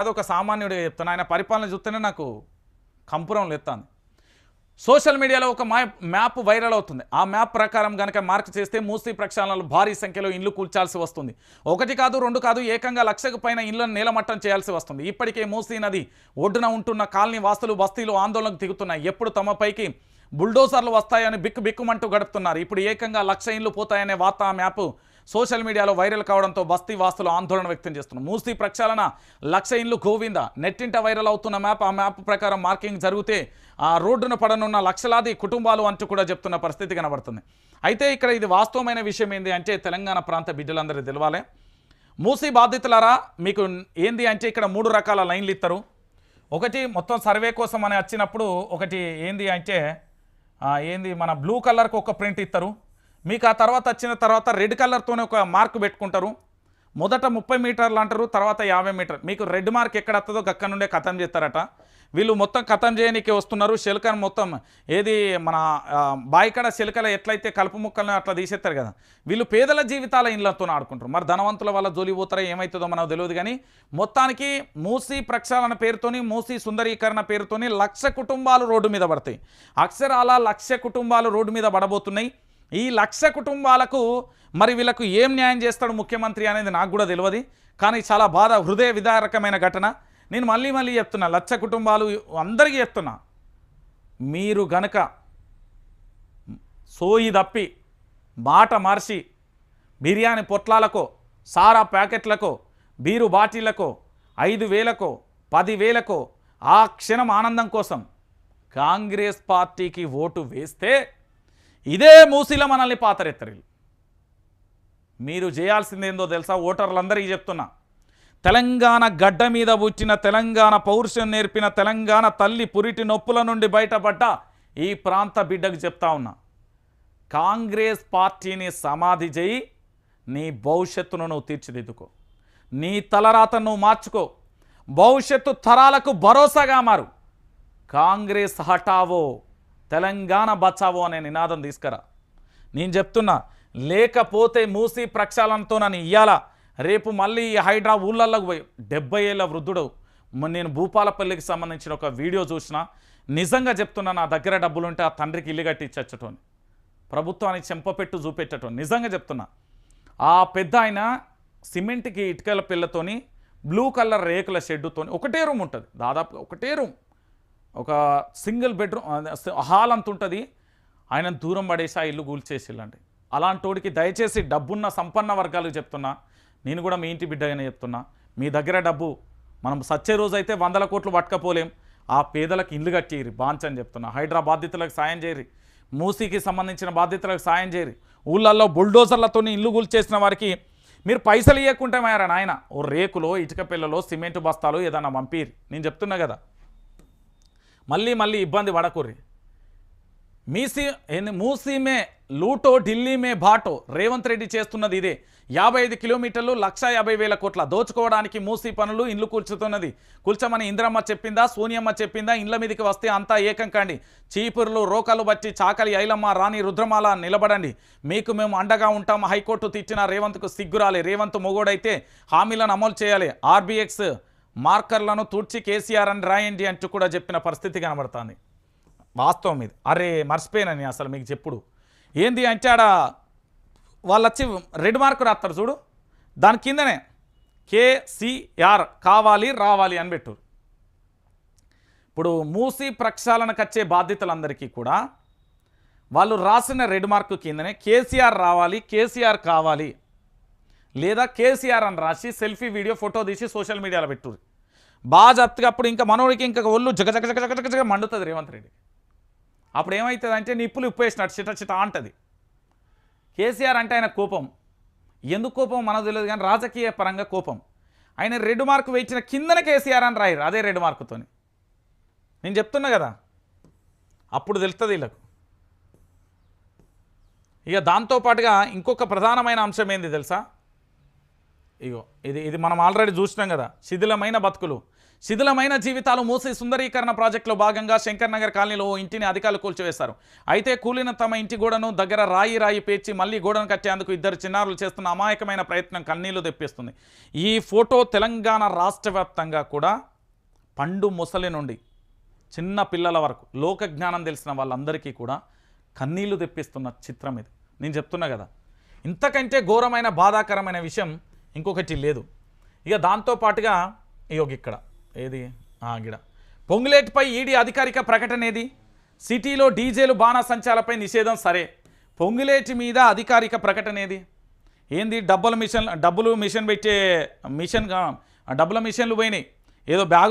అదొక సామాన్యుడిగా చెప్తాను ఆయన పరిపాలన చూస్తేనే నాకు కంపురం లేస్తాను సోషల్ మీడియాలో ఒక మ్యాప్ మ్యాప్ వైరల్ అవుతుంది. ఆ మ్యాప్ ప్రకారం కనుక మార్క్ చేస్తే మూసీ ప్రక్షాళనలు భారీ సంఖ్యలో ఇండ్లు కూల్చాల్సి వస్తుంది. ఒకటి కాదు రెండు కాదు ఏకంగా లక్షకు పైన ఇళ్ళను నేలమట్టం చేయాల్సి వస్తుంది. ఇప్పటికే మూసీ నది ఒడ్డున ఉంటున్న కాలనీ వాస్తులు బస్తీలు ఆందోళనకు దిగుతున్నాయి. ఎప్పుడు తమపైకి బుల్డోజర్లు వస్తాయని బిక్కు బిక్కుమంటూ గడుపుతున్నారు. ఇప్పుడు ఏకంగా లక్ష ఇండ్లు పోతాయనే వార్త ఆ మ్యాప్ సోషల్ మీడియాలో వైరల్ కావడంతో బస్తీ వాస్తులు ఆందోళన వ్యక్తం చేస్తున్నారు. మూసీ ప్రక్షాళన లక్ష ఇండ్లు గోవింద? నెట్టింట వైరల్ అవుతున్న మ్యాప్ ఆ మ్యాప్ ప్రకారం మార్కింగ్ జరిగితే ఆ రోడ్డున పడనున్న లక్షలాది కుటుంబాలు అంటూ కూడా చెప్తున్న పరిస్థితి కనబడుతుంది. అయితే ఇక్కడ ఇది వాస్తవమైన విషయం ఏంది అంటే తెలంగాణ ప్రాంత బిడ్డలందరూ తెలవాలి. మూసీ బాధితులారా మీకు ఏంది అంటే ఇక్కడ మూడు రకాల లైన్లు ఇస్తారు ఒకటి మొత్తం సర్వే కోసం అని వచ్చినప్పుడు ఒకటి ఏంది అంటే ఏంది మన బ్లూ కలర్కి ఒక ప్రింట్ ఇస్తారు మీకు ఆ తర్వాత వచ్చిన తర్వాత రెడ్ కలర్తోనే ఒక మార్క్ పెట్టుకుంటారు. మొదట ముప్పై మీటర్లు అంటారు తర్వాత యాభై మీటర్. మీకు రెడ్ మార్క్ ఎక్కడ వస్తుందో అక్కడ నుండే ఖతం చేస్తారట. వీళ్ళు మొత్తం ఖతం చేయడానికి వస్తున్నారు. శిలకను మొత్తం ఏది మన బాయికడ శిలకల ఎట్లయితే కలుపు ముక్కలను అట్లా తీసేస్తారు కదా వీళ్ళు పేదల జీవితాల ఇళ్ళతో ఆడుకుంటారు. మరి ధనవంతుల వల్ల జోలి పోతారో ఏమవుతుందో మనకు తెలియదు కానీ మొత్తానికి మూసీ ప్రక్షాళన పేరుతోని మూసీ సుందరీకరణ పేరుతోని లక్ష కుటుంబాలు రోడ్డు మీద పడతాయి. అక్షరాల లక్ష కుటుంబాలు రోడ్డు మీద పడబోతున్నాయి. ఈ లక్ష కుటుంబాలకు మరి వీళ్ళకు ఏం న్యాయం చేస్తాడు ముఖ్యమంత్రి అనేది నాకు కూడా తెలియదు. కానీ చాలా బాధ హృదయ విదారకమైన ఘటన. నేను మళ్ళీ మళ్ళీ చెప్తున్నా లక్ష కుటుంబాలు అందరికీ చెప్తున్నా. మీరు గనక సోయి తప్పి మాట మార్చి బిర్యానీ పొట్లాలకో సారా ప్యాకెట్లకో బీరు బాటిళ్ళకో ఐదు వేలకో పదివేలకో ఆ క్షణం ఆనందం కోసం కాంగ్రెస్ పార్టీకి ఓటు వేస్తే ఇదే మూసిలో మనల్ని పాతరెత్తరు మీరు మీరు చేయాల్సిందేందో తెలుసా? ఓటర్లందరికీ చెప్తున్నా. తెలంగాణ గడ్డ మీద పుట్టిన తెలంగాణ పౌరుషం నేర్పిన తెలంగాణ తల్లి పురిటి నొప్పుల నుండి బయటపడ్డ ఈ ప్రాంత బిడ్డకు చెప్తా ఉన్నా. కాంగ్రెస్ పార్టీని సమాధి చేయి నీ భవిష్యత్తును నువ్వు తీర్చిదిద్దుకో. నీ తలరాత నువ్వు మార్చుకో. భవిష్యత్తు తరాలకు భరోసాగా మారు. కాంగ్రెస్ హటావో తెలంగాణ బచావో అనే నినాదం తీసుకురా. నేను చెప్తున్నా లేకపోతే మూసి ప్రక్షాళనతో నన్ను ఇయ్యాల? రేపు మళ్ళీ ఈ హైడ్రా ఊళ్ళల్లోకి పోయి డెబ్బై ఏళ్ళ వృద్ధుడు నేను భూపాలపల్లికి సంబంధించిన ఒక వీడియో చూసిన నిజంగా చెప్తున్నా నా దగ్గర డబ్బులుంటే ఆ తండ్రికి ఇల్లు కట్టి ప్రభుత్వానికి చెంపపెట్టు చూపెట్టటం నిజంగా చెప్తున్నా ఆ పెద్ద ఆయన సిమెంట్కి ఇటుకల పిల్లతోని బ్లూ కలర్ రేకుల షెడ్డుతోని ఒకటే రూమ్ ఉంటుంది. దాదాపు ఒకటే రూమ్. ఒక సింగిల్ బెడ్రూమ్ హాల్ అంత ఉంటుంది. ఆయన దూరం పడేసి ఆ ఇల్లు కూల్చేసిల్లండి అలాంటోడికి దయచేసి డబ్బున్న సంపన్న వర్గాలకు చెప్తున్నా. నేను కూడా మీ ఇంటి బిడ్డగానే చెప్తున్నా. మీ దగ్గర డబ్బు మనం సచ్చే రోజు అయితే వందల కోట్లు పట్టుకపోలేం. ఆ పేదలకు ఇల్లు కట్టేయరు బాంచని చెప్తున్నా. హైడ్రా బాధితులకు సాయం చేయరు మూసీకి సంబంధించిన బాధితులకు సాయం చేయరు ఊళ్ళల్లో బుల్డోజర్లతో ఇల్లు కూల్చేసిన వారికి మీరు పైసలు ఇవ్వకుంటే మారా నాయన? ఓ రేకులో ఇటుక పిల్లలో సిమెంట్ బస్తాలు ఏదన్నా పంపిరి నేను చెప్తున్నా కదా. మళ్ళీ మళ్ళీ ఇబ్బంది పడకుర్రి. మీసి ఏంది మూసీమే లూటో ఢిల్లీమే బాటో రేవంత్ రెడ్డి చేస్తున్నది ఇదే. యాభై ఐదు కిలోమీటర్లు లక్ష యాభై వేల కోట్ల దోచుకోవడానికి మూసీ పనులు ఇండ్లు కూల్చుతున్నది. కూల్చమని ఇంద్రమ్మ చెప్పిందా సోనియమ్మ చెప్పిందా ఇండ్ల మీదకి వస్తే అంతా ఏకం కాండి. చీపుర్లు రోకలు బట్టి చాకలి ఐలమ్మ రాణి రుద్రమాల నిలబడండి. మీకు మేము అండగా ఉంటాం హైకోర్టు తిట్టిన రేవంత్కు సిగ్గురాలి. రేవంత్ మొగోడైతే హామీలను అమలు చేయాలి. ఆర్బీఎక్స్ మార్కర్లను తూర్చి కేసీఆర్ అని రాయండి అంటూ కూడా చెప్పిన పరిస్థితి కనబడుతుంది. వాస్తవం ఇది. అరే మర్చిపోయానని అసలు మీకు చెప్పుడు. ఏంది అంటే ఆడ వాళ్ళు వచ్చి రెడ్ మార్క్ రాస్తారు చూడు. దాని కిందనే కేసీఆర్ కావాలి రావాలి అని పెట్టు. ఇప్పుడు మూసి ప్రక్షాళనకు వచ్చే బాధ్యతలందరికీ కూడా వాళ్ళు రాసిన రెడ్ మార్క్ కిందనే కేసీఆర్ రావాలి కేసీఆర్ కావాలి లేదా కేసీఆర్ అని రాసి సెల్ఫీ వీడియో ఫోటో తీసి సోషల్ మీడియాలో పెట్టు బాగా చెప్తున్నప్పుడు అప్పుడు ఇంకా మనోడికి ఇంకా ఒళ్ళు జగ జగ జగ జగ జగ జగ మండుతుంది రేవంత్ రెడ్డి. అప్పుడు ఏమవుతుంది అంటే నిప్పులు ఉప్పు వేసినట్టు చిట చిట అంటది. కేసీఆర్ అంటే ఆయన కోపం. ఎందుకు కోపం మనకు తెలియదు కానీ రాజకీయ పరంగా కోపం. ఆయన రెడ్ మార్క్ వేయించిన కిందన కేసీఆర్ అని రాయరు అదే రెడ్ మార్కుతోని. నేను చెప్తున్నా కదా అప్పుడు తెలుస్తుంది వీళ్ళకు. ఇక దాంతోపాటుగా ఇంకొక ప్రధానమైన అంశం ఏంది తెలుసా? ఇగో ఇది ఇది మనం ఆల్రెడీ చూసినాం కదా. శిథిలమైన బతుకులు. శిథిలమైన జీవితాలు మూసి సుందరీకరణ ప్రాజెక్టులో భాగంగా శంకర్ నగర్ కాలనీలో ఇంటిని అధికారులు కూల్చివేశారు. అయితే కూలిన తమ ఇంటి గోడను దగ్గర రాయి రాయి పేర్చి మళ్ళీ గోడను కట్టేందుకు ఇద్దరు చిన్నారులు చేస్తున్న అమాయకమైన ప్రయత్నం కన్నీళ్ళు తెప్పిస్తుంది. ఈ ఫోటో తెలంగాణ రాష్ట్ర కూడా పండు ముసలి నుండి చిన్న పిల్లల వరకు లోక జ్ఞానం తెలిసిన వాళ్ళందరికీ కూడా కన్నీళ్ళు తెప్పిస్తున్న చిత్రం ఇది. నేను చెప్తున్నా కదా. ఇంతకంటే ఘోరమైన బాధాకరమైన విషయం ఇంకొకటి లేదు. ఇక దాంతోపాటుగా ఇగో ఇక్కడ. ఏది? ఆ, గిడ. పొంగులేటిపై ఈడీ అధికారిక ప్రకటన ఏది? సిటీలో డీజేలు బాణాసంచాలపై నిషేధం సరే. పొంగులేటి మీద అధికారిక ప్రకటన ఏది? ఏంది? డబ్బుల మిషన్ డబ్బులు మిషన్ పెట్టే మిషన్ డబ్బుల మిషన్లు పోయినాయి. ఏదో బ్యాగ్